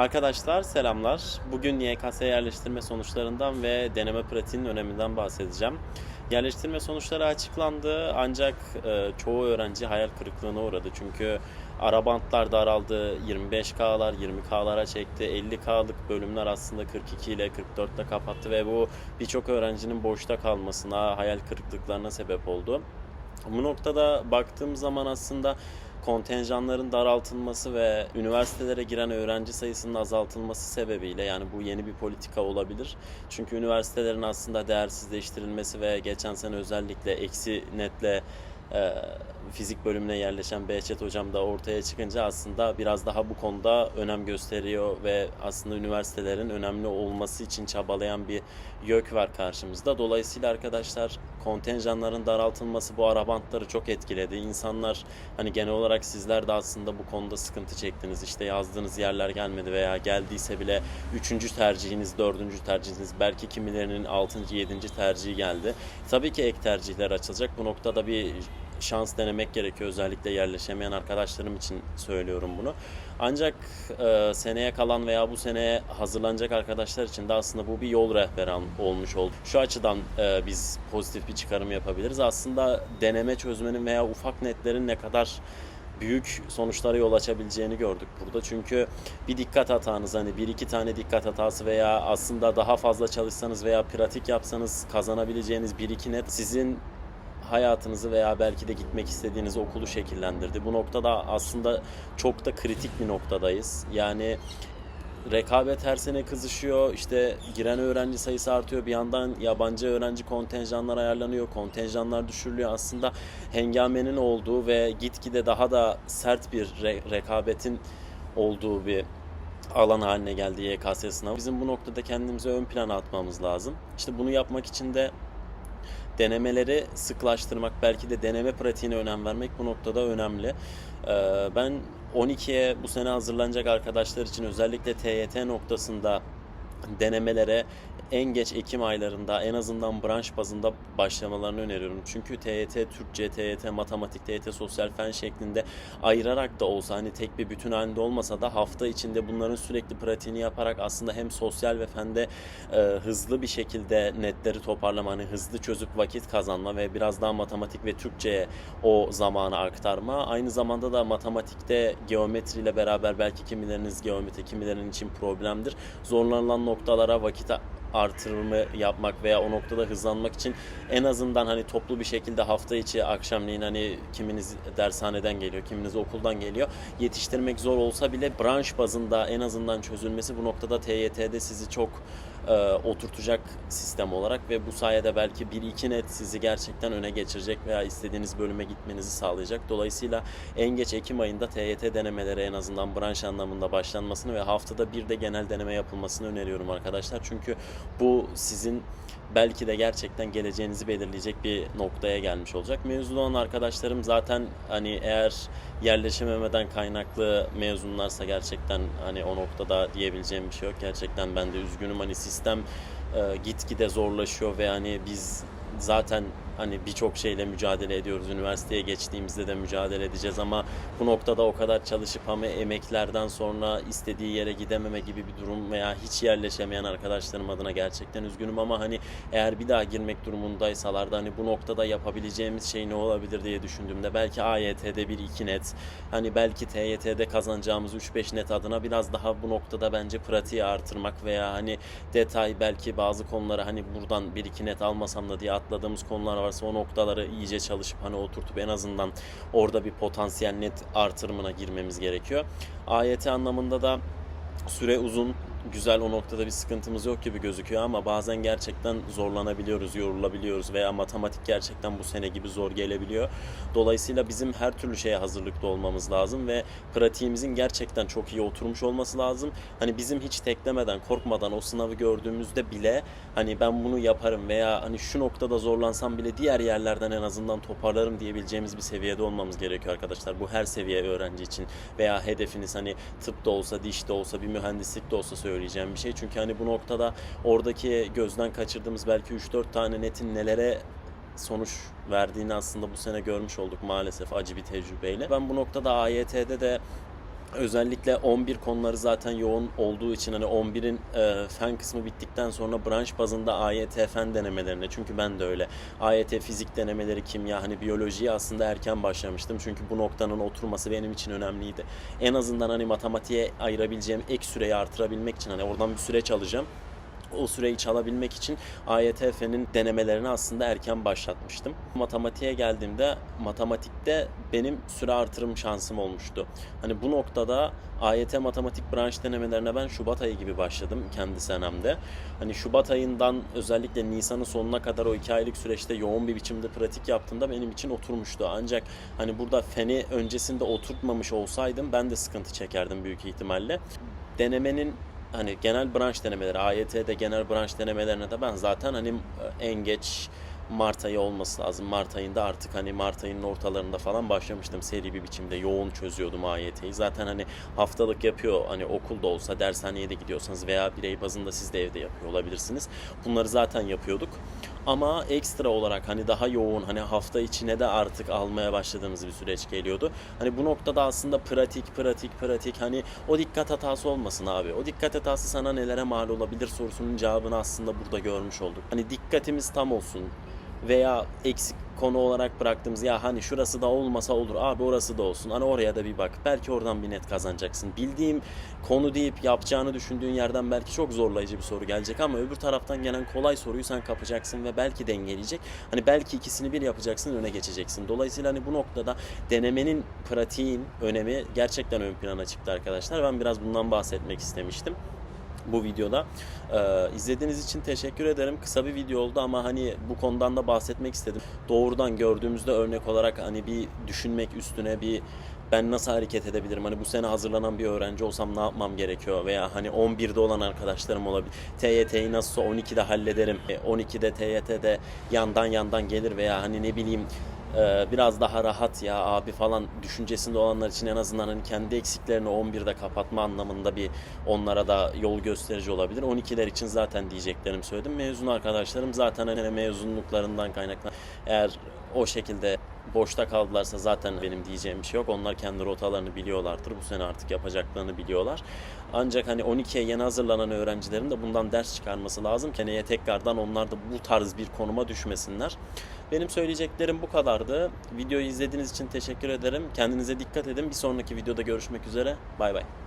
Arkadaşlar selamlar. Bugün YKS yerleştirme sonuçlarından ve deneme pratiğinin öneminden bahsedeceğim. Yerleştirme sonuçları açıklandı ancak e, çoğu öğrenci hayal kırıklığına uğradı. Çünkü arabantlar daraldı, 25K'lar 20K'lara çekti, 50K'lık bölümler aslında 42 ile 44 ile kapattı ve bu birçok öğrencinin boşta kalmasına, hayal kırıklıklarına sebep oldu. Bu noktada baktığım zaman aslında kontenjanların daraltılması ve üniversitelere giren öğrenci sayısının azaltılması sebebiyle yani bu yeni bir politika olabilir. Çünkü üniversitelerin aslında değersizleştirilmesi ve geçen sene özellikle eksi netle e, fizik bölümüne yerleşen Behçet hocam da ortaya çıkınca aslında biraz daha bu konuda önem gösteriyor ve aslında üniversitelerin önemli olması için çabalayan bir YÖK var karşımızda. Dolayısıyla arkadaşlar kontenjanların daraltılması bu arabantları çok etkiledi. İnsanlar hani genel olarak sizler de aslında bu konuda sıkıntı çektiniz. İşte yazdığınız yerler gelmedi veya geldiyse bile üçüncü tercihiniz, dördüncü tercihiniz, belki kimilerinin altıncı, yedinci tercihi geldi. Tabii ki ek tercihler açılacak. Bu noktada bir şans denemek gerekiyor. Özellikle yerleşemeyen arkadaşlarım için söylüyorum bunu. Ancak e, seneye kalan veya bu seneye hazırlanacak arkadaşlar için de aslında bu bir yol rehberi olmuş oldu. Şu açıdan e, biz pozitif bir çıkarım yapabiliriz. Aslında deneme çözmenin veya ufak netlerin ne kadar büyük sonuçlara yol açabileceğini gördük burada. Çünkü bir dikkat hatanız hani bir iki tane dikkat hatası veya aslında daha fazla çalışsanız veya pratik yapsanız kazanabileceğiniz bir iki net sizin hayatınızı veya belki de gitmek istediğiniz okulu şekillendirdi. Bu noktada aslında çok da kritik bir noktadayız. Yani rekabet her sene kızışıyor. İşte giren öğrenci sayısı artıyor. Bir yandan yabancı öğrenci kontenjanlar ayarlanıyor. Kontenjanlar düşürülüyor. Aslında hengamenin olduğu ve gitgide daha da sert bir re- rekabetin olduğu bir alan haline geldi YKS sınavı. Bizim bu noktada kendimizi ön plana atmamız lazım. İşte bunu yapmak için de denemeleri sıklaştırmak, belki de deneme pratiğine önem vermek bu noktada önemli. Ee, Ben 12'ye bu sene hazırlanacak arkadaşlar için özellikle TYT noktasında denemelere en geç Ekim aylarında en azından branş bazında başlamalarını öneriyorum. Çünkü TYT Türkçe, TYT Matematik, TYT Sosyal Fen şeklinde ayırarak da olsa hani tek bir bütün halinde olmasa da hafta içinde bunların sürekli pratiğini yaparak aslında hem sosyal ve fende e, hızlı bir şekilde netleri toparlama, hani hızlı çözüp vakit kazanma ve biraz daha matematik ve Türkçe'ye o zamanı aktarma. Aynı zamanda da matematikte geometriyle beraber belki kimileriniz geometri, kimilerinin için problemdir. Zorlanılan noktalara vakit artırımı yapmak veya o noktada hızlanmak için en azından hani toplu bir şekilde hafta içi akşamleyin hani kiminiz dershaneden geliyor, kiminiz okuldan geliyor. Yetiştirmek zor olsa bile branş bazında en azından çözülmesi bu noktada TYT'de sizi çok e, oturtacak sistem olarak ve bu sayede belki 1-2 net sizi gerçekten öne geçirecek veya istediğiniz bölüme gitmenizi sağlayacak. Dolayısıyla en geç Ekim ayında TYT denemeleri en azından branş anlamında başlanmasını ve haftada bir de genel deneme yapılmasını öneriyorum arkadaşlar. Çünkü bu sizin belki de gerçekten geleceğinizi belirleyecek bir noktaya gelmiş olacak. Mezun olan arkadaşlarım zaten hani eğer yerleşememeden kaynaklı mezunlarsa gerçekten hani o noktada diyebileceğim bir şey yok. Gerçekten ben de üzgünüm hani sistem e, gitgide zorlaşıyor ve hani biz zaten hani birçok şeyle mücadele ediyoruz. Üniversiteye geçtiğimizde de mücadele edeceğiz ama bu noktada o kadar çalışıp ama emeklerden sonra istediği yere gidememe gibi bir durum veya hiç yerleşemeyen arkadaşlarım adına gerçekten üzgünüm ama hani eğer bir daha girmek durumundaysalar da hani bu noktada yapabileceğimiz şey ne olabilir diye düşündüğümde belki AYT'de bir iki net hani belki TYT'de kazanacağımız 3-5 net adına biraz daha bu noktada bence pratiği artırmak veya hani detay belki bazı konuları hani buradan bir iki net almasam da diye atladığımız konular varsa o noktaları iyice çalışıp hani oturtup en azından orada bir potansiyel net artırımına girmemiz gerekiyor. AYT anlamında da süre uzun, güzel o noktada bir sıkıntımız yok gibi gözüküyor ama bazen gerçekten zorlanabiliyoruz, yorulabiliyoruz veya matematik gerçekten bu sene gibi zor gelebiliyor. Dolayısıyla bizim her türlü şeye hazırlıklı olmamız lazım ve pratiğimizin gerçekten çok iyi oturmuş olması lazım. Hani bizim hiç teklemeden, korkmadan o sınavı gördüğümüzde bile hani ben bunu yaparım veya hani şu noktada zorlansam bile diğer yerlerden en azından toparlarım diyebileceğimiz bir seviyede olmamız gerekiyor arkadaşlar. Bu her seviye öğrenci için veya hedefiniz hani tıp da olsa, diş de olsa, bir mühendislik de olsa söyleyeceğim bir şey. Çünkü hani bu noktada oradaki gözden kaçırdığımız belki 3-4 tane netin nelere sonuç verdiğini aslında bu sene görmüş olduk maalesef acı bir tecrübeyle. Ben bu noktada AYT'de de Özellikle 11 konuları zaten yoğun olduğu için hani 11'in e, fen kısmı bittikten sonra branş bazında AYT fen denemelerine çünkü ben de öyle. AYT fizik denemeleri kimya hani biyolojiye aslında erken başlamıştım. Çünkü bu noktanın oturması benim için önemliydi. En azından hani matematiğe ayırabileceğim ek süreyi artırabilmek için hani oradan bir süreç alacağım o süreyi çalabilmek için AYT fen'in denemelerini aslında erken başlatmıştım. Matematiğe geldiğimde matematikte benim süre artırım şansım olmuştu. Hani bu noktada AYT matematik branş denemelerine ben Şubat ayı gibi başladım kendi senemde. Hani Şubat ayından özellikle Nisan'ın sonuna kadar o iki aylık süreçte yoğun bir biçimde pratik yaptığımda benim için oturmuştu. Ancak hani burada feni öncesinde oturtmamış olsaydım ben de sıkıntı çekerdim büyük ihtimalle. Denemenin hani genel branş denemeleri, AYT'de genel branş denemelerine de ben zaten hani en geç Mart ayı olması lazım. Mart ayında artık hani Mart ayının ortalarında falan başlamıştım seri bir biçimde yoğun çözüyordum AYT'yi. Zaten hani haftalık yapıyor hani okulda olsa dershaneye de gidiyorsanız veya birey bazında siz de evde yapıyor olabilirsiniz. Bunları zaten yapıyorduk. Ama ekstra olarak hani daha yoğun hani hafta içine de artık almaya başladığımız bir süreç geliyordu. Hani bu noktada aslında pratik pratik pratik hani o dikkat hatası olmasın abi. O dikkat hatası sana nelere mal olabilir sorusunun cevabını aslında burada görmüş olduk. Hani dikkatimiz tam olsun veya eksik konu olarak bıraktığımız ya hani şurası da olmasa olur abi orası da olsun hani oraya da bir bak. Belki oradan bir net kazanacaksın. Bildiğim konu deyip yapacağını düşündüğün yerden belki çok zorlayıcı bir soru gelecek ama öbür taraftan gelen kolay soruyu sen kapacaksın ve belki dengeleyecek. Hani belki ikisini bir yapacaksın öne geçeceksin. Dolayısıyla hani bu noktada denemenin pratiğin önemi gerçekten ön plana çıktı arkadaşlar. Ben biraz bundan bahsetmek istemiştim bu videoda. Ee, izlediğiniz için teşekkür ederim. Kısa bir video oldu ama hani bu konudan da bahsetmek istedim. Doğrudan gördüğümüzde örnek olarak hani bir düşünmek üstüne bir ben nasıl hareket edebilirim? Hani bu sene hazırlanan bir öğrenci olsam ne yapmam gerekiyor? Veya hani 11'de olan arkadaşlarım olabilir. TYT'yi nasılsa 12'de hallederim. E, 12'de TYT'de yandan yandan gelir veya hani ne bileyim e, biraz daha rahat ya abi falan düşüncesinde olanlar için en azından hani kendi eksiklerini 11'de kapatma anlamında bir onlara da yol gösterici olabilir. 12'ler için zaten diyeceklerimi söyledim. Mezun arkadaşlarım zaten hani mezunluklarından kaynaklan eğer o şekilde boşta kaldılarsa zaten benim diyeceğim bir şey yok. Onlar kendi rotalarını biliyorlardır. Bu sene artık yapacaklarını biliyorlar. Ancak hani 12'ye yeni hazırlanan öğrencilerin de bundan ders çıkarması lazım. Keneye tekrardan onlar da bu tarz bir konuma düşmesinler. Benim söyleyeceklerim bu kadardı. Videoyu izlediğiniz için teşekkür ederim. Kendinize dikkat edin. Bir sonraki videoda görüşmek üzere. Bay bay.